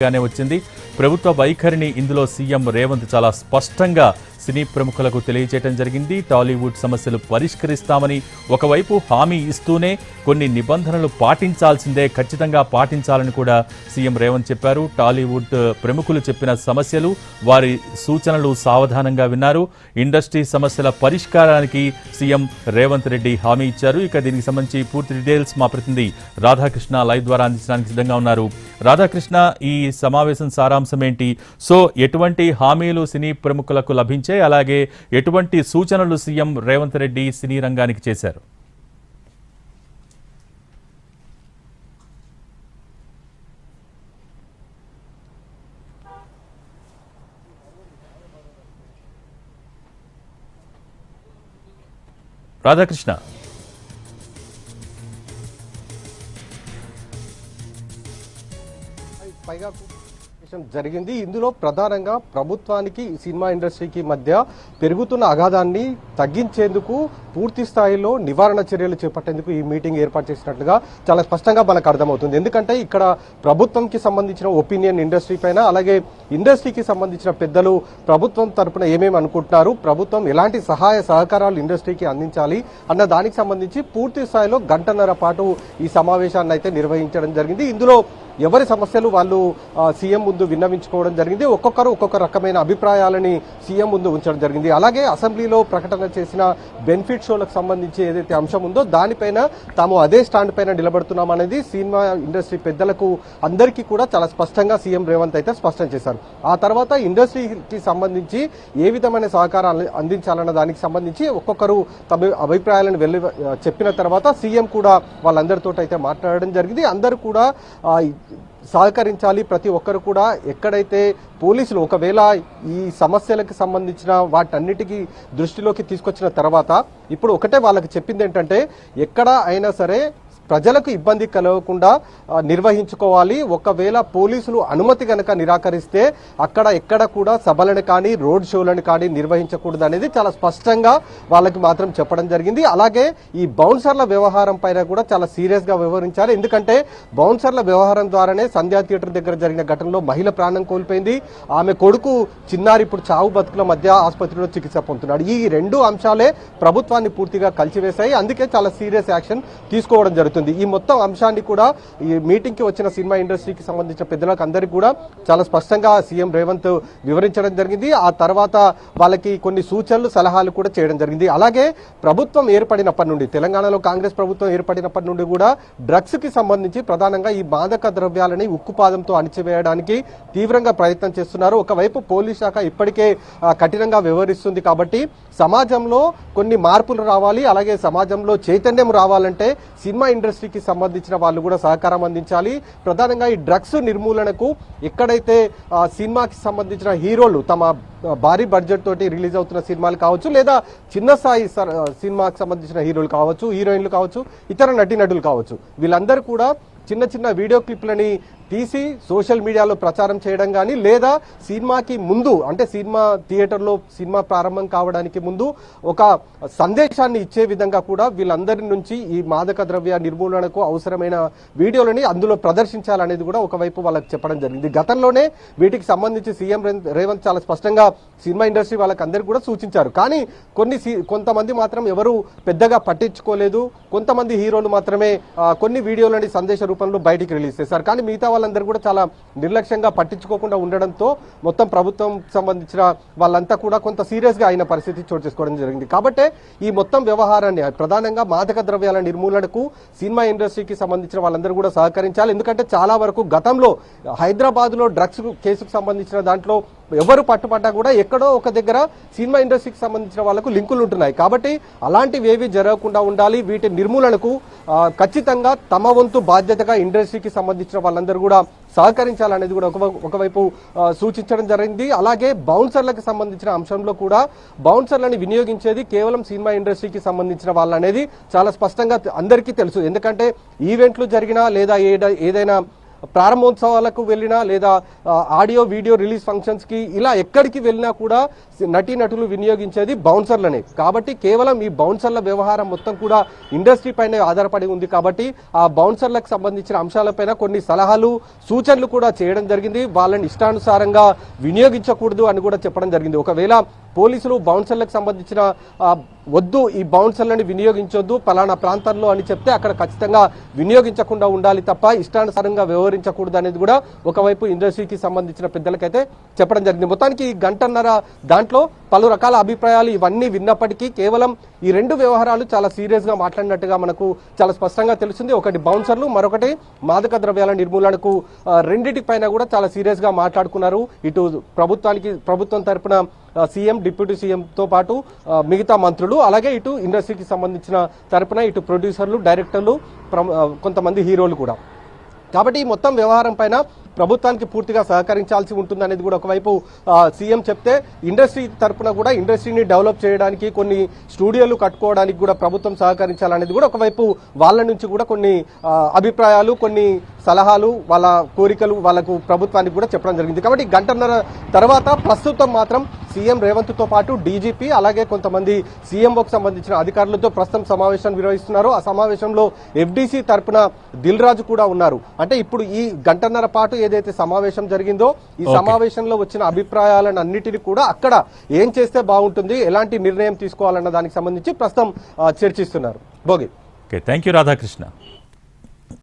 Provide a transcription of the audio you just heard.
గానే వచ్చింది. ప్రభుత్వ వైఖరిని ఇందులో సీఎం రేవంత్ చాలా స్పష్టంగా సినీ ప్రముఖులకు తెలియజేయడం జరిగింది. టాలీవుడ్ సమస్యలు పరిష్కరిస్తామని ఒకవైపు హామీ ఇస్తూనే కొన్ని నిబంధనలు పాటించాల్సిందే ఖచ్చితంగా పాటించాలని కూడా సీఎం రేవంత్ చెప్పారు. టాలీవుడ్ ప్రముఖులు చెప్పిన సమస్యలు వారి సూచనలు సావధానంగా విన్నారు. ఇండస్ట్రీ సమస్యల పరిష్కారానికి సీఎం రేవంత్ రెడ్డి హామీ ఇచ్చారు. ఇక దీనికి సంబంధించి పూర్తి డీటెయిల్స్ మా ప్రతినిధి రాధాకృష్ణ లైవ్ ద్వారా అందించడానికి సిద్ధంగా ఉన్నారు. రాధాకృష్ణ ఈ సమావేశం సారాంశం ఏంటి? సో ఎటువంటి హామీలు సినీ ప్రముఖులకు లభించే లభించాయి అలాగే ఎటువంటి సూచనలు సీఎం రేవంత్ రెడ్డి సినీ రంగానికి చేశారు? రాధాకృష్ణ. పైగా విషయం జరిగింది. ఇందులో ప్రధానంగా ప్రభుత్వానికి ఈ సినిమా ఇండస్ట్రీకి మధ్య పెరుగుతున్న అగాధాన్ని తగ్గించేందుకు పూర్తి స్థాయిలో నివారణ చర్యలు చేపట్టేందుకు ఈ మీటింగ్ ఏర్పాటు చేసినట్లుగా చాలా స్పష్టంగా మనకు అర్థమవుతుంది. ఎందుకంటే ఇక్కడ ప్రభుత్వంకి సంబంధించిన ఒపీనియన్ ఇండస్ట్రీ పైన అలాగే ఇండస్ట్రీకి సంబంధించిన పెద్దలు ప్రభుత్వం తరపున ఏమేమి అనుకుంటున్నారు ప్రభుత్వం ఎలాంటి సహాయ సహకారాలు ఇండస్ట్రీకి అందించాలి అన్న దానికి సంబంధించి పూర్తి స్థాయిలో గంటన్నర పాటు ఈ సమావేశాన్ని అయితే నిర్వహించడం జరిగింది. ఇందులో ఎవరి సమస్యలు వాళ్ళు సీఎం ముందు విన్నవించుకోవడం జరిగింది. ఒక్కొక్కరు ఒక్కొక్క రకమైన అభిప్రాయాలని సీఎం ముందు ఉంచడం జరిగింది. అలాగే అసెంబ్లీలో ప్రకటన చేసిన బెనిఫిట్ షోలకు సంబంధించి ఏదైతే అంశం ఉందో దానిపైన తాము అదే స్టాండ్ పైన నిలబడుతున్నాం అనేది సినిమా ఇండస్ట్రీ పెద్దలకు అందరికీ కూడా చాలా స్పష్టంగా సీఎం రేవంత్ అయితే స్పష్టం చేశారు. ఆ తర్వాత ఇండస్ట్రీకి సంబంధించి ఏ విధమైన సహకారం అందించాలన్న దానికి సంబంధించి ఒక్కొక్కరు తమ అభిప్రాయాలను వెళ్ళి చెప్పిన తర్వాత సీఎం కూడా వాళ్ళందరితో అయితే మాట్లాడడం జరిగింది. అందరూ కూడా సహకరించాలి. ప్రతి ఒక్కరు కూడా ఎక్కడైతే పోలీసులు ఒకవేళ ఈ సమస్యలకు సంబంధించిన వాటన్నిటికీ దృష్టిలోకి తీసుకొచ్చిన తర్వాత ఇప్పుడు ఒకటే వాళ్ళకి చెప్పింది ఏంటంటే ఎక్కడ అయినా సరే ప్రజలకు ఇబ్బంది కలగకుండా నిర్వహించుకోవాలి. ఒకవేళ పోలీసులు అనుమతి కనుక నిరాకరిస్తే అక్కడ ఎక్కడ కూడా సభలను కానీ రోడ్ షోలను కానీ నిర్వహించకూడదు అనేది చాలా స్పష్టంగా వాళ్ళకి మాత్రం చెప్పడం జరిగింది. అలాగే ఈ బౌన్సర్ల వ్యవహారం పైన కూడా చాలా సీరియస్గా వ్యవహరించారు. ఎందుకంటే బౌన్సర్ల వ్యవహారం ద్వారానే సంధ్యా థియేటర్ దగ్గర జరిగిన ఘటనలో మహిళ ప్రాణం కోల్పోయింది. ఆమె కొడుకు చిన్నారి ఇప్పుడు చావు బతుకుల మధ్య ఆసుపత్రిలో చికిత్స పొందుతున్నాడు. ఈ రెండు అంశాలే ప్రభుత్వాన్ని పూర్తిగా కలిసివేశాయి. అందుకే చాలా సీరియస్ యాక్షన్ తీసుకోవడం జరుగుతుంది. ఈ మొత్తం అంశాన్ని కూడా ఈ మీటింగ్కి వచ్చిన సినిమా ఇండస్ట్రీకి సంబంధించిన పెద్దలకు అందరికీ కూడా చాలా స్పష్టంగా సీఎం రేవంత్ వివరించడం జరిగింది. ఆ తర్వాత వాళ్ళకి కొన్ని సూచనలు సలహాలు కూడా చేయడం జరిగింది. అలాగే ప్రభుత్వం ఏర్పడినప్పటి నుండి తెలంగాణలో కాంగ్రెస్ ప్రభుత్వం ఏర్పడినప్పటి నుండి కూడా డ్రగ్స్కి సంబంధించి ప్రధానంగా ఈ మాదక ద్రవ్యాలని ఉక్కుపాదంతో అణిచివేయడానికి తీవ్రంగా ప్రయత్నం చేస్తున్నారు. ఒకవైపు పోలీస్ శాఖ ఇప్పటికే కఠినంగా వ్యవహరిస్తుంది కాబట్టి సమాజంలో కొన్ని మార్పులు రావాలి. అలాగే సమాజంలో చైతన్యం రావాలంటే సినిమా ఇండస్ట్రీ ఇండస్ట్రీకి సంబంధించిన వాళ్ళు కూడా సహకారం అందించాలి. ప్రధానంగా ఈ డ్రగ్స్ నిర్మూలనకు ఎక్కడైతే సినిమాకి సంబంధించిన హీరోలు తమ భారీ బడ్జెట్ తోటి రిలీజ్ అవుతున్న సినిమాలు కావచ్చు లేదా చిన్న స్థాయి సర్- సినిమాకి సంబంధించిన హీరోలు కావచ్చు హీరోయిన్లు కావచ్చు ఇతర నటీనటులు కావచ్చు వీళ్ళందరూ కూడా చిన్న చిన్న వీడియో క్లిప్లని తీసి సోషల్ మీడియాలో ప్రచారం చేయడం కానీ లేదా సినిమాకి ముందు అంటే సినిమా థియేటర్లో సినిమా ప్రారంభం కావడానికి ముందు ఒక సందేశాన్ని ఇచ్చే విధంగా కూడా వీళ్ళందరి నుంచి ఈ మాదక ద్రవ్య నిర్మూలనకు అవసరమైన వీడియోలని అందులో ప్రదర్శించాలనేది కూడా ఒకవైపు వాళ్ళకి చెప్పడం జరిగింది. గతంలోనే వీటికి సంబంధించి సీఎం రేవంత్- రేవంత్ చాలా స్పష్టంగా సినిమా ఇండస్ట్రీ వాళ్ళకి అందరికీ కూడా సూచించారు. కానీ కొన్ని కొంతమంది మాత్రం ఎవరు పెద్దగా పట్టించుకోలేదు. కొంతమంది హీరోలు మాత్రమే కొన్ని వీడియోలని సందేశ రూపంలో బయటికి రిలీజ్ చేశారు. కానీ మిగతా వాళ్ళందరూ కూడా చాలా నిర్లక్ష్యంగా పట్టించుకోకుండా ఉండడంతో మొత్తం ప్రభుత్వం సంబంధించిన వాళ్ళంతా కూడా కొంత సీరియస్గా అయిన పరిస్థితి చోటు చేసుకోవడం జరిగింది. కాబట్టి ఈ మొత్తం వ్యవహారాన్ని ప్రధానంగా మాదక ద్రవ్యాల నిర్మూలనకు సినిమా ఇండస్ట్రీకి సంబంధించిన వాళ్ళందరూ కూడా సహకరించాలి. ఎందుకంటే చాలా వరకు గతంలో హైదరాబాద్లో డ్రగ్స్ కేసుకు సంబంధించిన దాంట్లో ఎవరు పట్టుపడ్డా కూడా ఎక్కడో ఒక దగ్గర సినిమా ఇండస్ట్రీకి సంబంధించిన వాళ్ళకు లింకులు ఉంటున్నాయి. కాబట్టి అలాంటివి ఏవి జరగకుండా ఉండాలి. వీటి నిర్మూలనకు ఖచ్చితంగా తమ వంతు బాధ్యతగా ఇండస్ట్రీకి సంబంధించిన వాళ్ళందరూ కూడా సహకరించాలనేది కూడా ఒక ఒకవైపు సూచించడం జరిగింది. అలాగే బౌన్సర్లకు సంబంధించిన అంశంలో కూడా బౌన్సర్లని వినియోగించేది కేవలం సినిమా ఇండస్ట్రీకి సంబంధించిన వాళ్ళనేది చాలా స్పష్టంగా అందరికీ తెలుసు. ఎందుకంటే ఈవెంట్లు జరిగినా లేదా ఏదైనా ప్రారంభోత్సవాలకు వెళ్ళినా లేదా ఆడియో వీడియో రిలీజ్ ఫంక్షన్స్కి ఇలా ఎక్కడికి వెళ్ళినా కూడా నటీ నటులు వినియోగించేది బౌన్సర్లనే. కాబట్టి కేవలం ఈ బౌన్సర్ల వ్యవహారం మొత్తం కూడా ఇండస్ట్రీ పైన ఆధారపడి ఉంది కాబట్టి ఆ బౌన్సర్లకు సంబంధించిన అంశాలపైన కొన్ని సలహాలు సూచనలు కూడా చేయడం జరిగింది. వాళ్ళని ఇష్టానుసారంగా వినియోగించకూడదు అని కూడా చెప్పడం జరిగింది. ఒకవేళ పోలీసులు బౌన్సర్లకు సంబంధించిన వద్దు ఈ బౌన్సర్లను వినియోగించొద్దు పలానా ప్రాంతంలో అని చెప్తే అక్కడ ఖచ్చితంగా వినియోగించకుండా ఉండాలి తప్ప ఇష్టానుసారంగా వ్యవహరించకూడదు అనేది కూడా ఒకవైపు ఇండస్ట్రీకి సంబంధించిన పెద్దలకైతే చెప్పడం జరిగింది. మొత్తానికి ఈ గంటన్నర దాంట్లో పలు రకాల అభిప్రాయాలు ఇవన్నీ విన్నప్పటికీ కేవలం ఈ రెండు వ్యవహారాలు చాలా సీరియస్గా మాట్లాడినట్టుగా మనకు చాలా స్పష్టంగా తెలుస్తుంది. ఒకటి బౌన్సర్లు మరొకటి మాదక ద్రవ్యాల నిర్మూలనకు రెండింటిపైన పైన కూడా చాలా సీరియస్గా మాట్లాడుకున్నారు. ఇటు ప్రభుత్వానికి ప్రభుత్వం తరపున సీఎం డిప్యూటీ సీఎంతో పాటు మిగతా మంత్రులు అలాగే ఇటు ఇండస్ట్రీకి సంబంధించిన తరపున ఇటు ప్రొడ్యూసర్లు డైరెక్టర్లు కొంతమంది హీరోలు కూడా. కాబట్టి ఈ మొత్తం వ్యవహారం పైన ప్రభుత్వానికి పూర్తిగా సహకరించాల్సి ఉంటుంది అనేది కూడా ఒకవైపు సీఎం చెప్తే ఇండస్ట్రీ తరపున కూడా ఇండస్ట్రీని డెవలప్ చేయడానికి కొన్ని స్టూడియోలు కట్టుకోవడానికి కూడా ప్రభుత్వం సహకరించాలనేది కూడా ఒకవైపు వాళ్ళ నుంచి కూడా కొన్ని అభిప్రాయాలు కొన్ని సలహాలు వాళ్ళ కోరికలు వాళ్ళకు ప్రభుత్వానికి కూడా చెప్పడం జరిగింది. కాబట్టి గంటన్నర తర్వాత ప్రస్తుతం మాత్రం సీఎం రేవంత్తో పాటు డీజీపీ అలాగే కొంతమంది సీఎంఓకి సంబంధించిన అధికారులతో ప్రస్తుతం సమావేశం నిర్వహిస్తున్నారు. ఆ సమావేశంలో ఎఫ్డీసీ తరపున దిల్ రాజు కూడా ఉన్నారు. అంటే ఇప్పుడు ఈ గంటన్నర పాటు ఏదైతే సమావేశం జరిగిందో ఈ. సమావేశంలో వచ్చిన అభిప్రాయాలను అన్నిటిని కూడా అక్కడ ఏం చేస్తే బాగుంటుంది ఎలాంటి నిర్ణయం తీసుకోవాలన్న దానికి సంబంధించి ప్రస్తుతం చర్చిస్తున్నారు. Bhogi. Okay thank you Radhakrishna.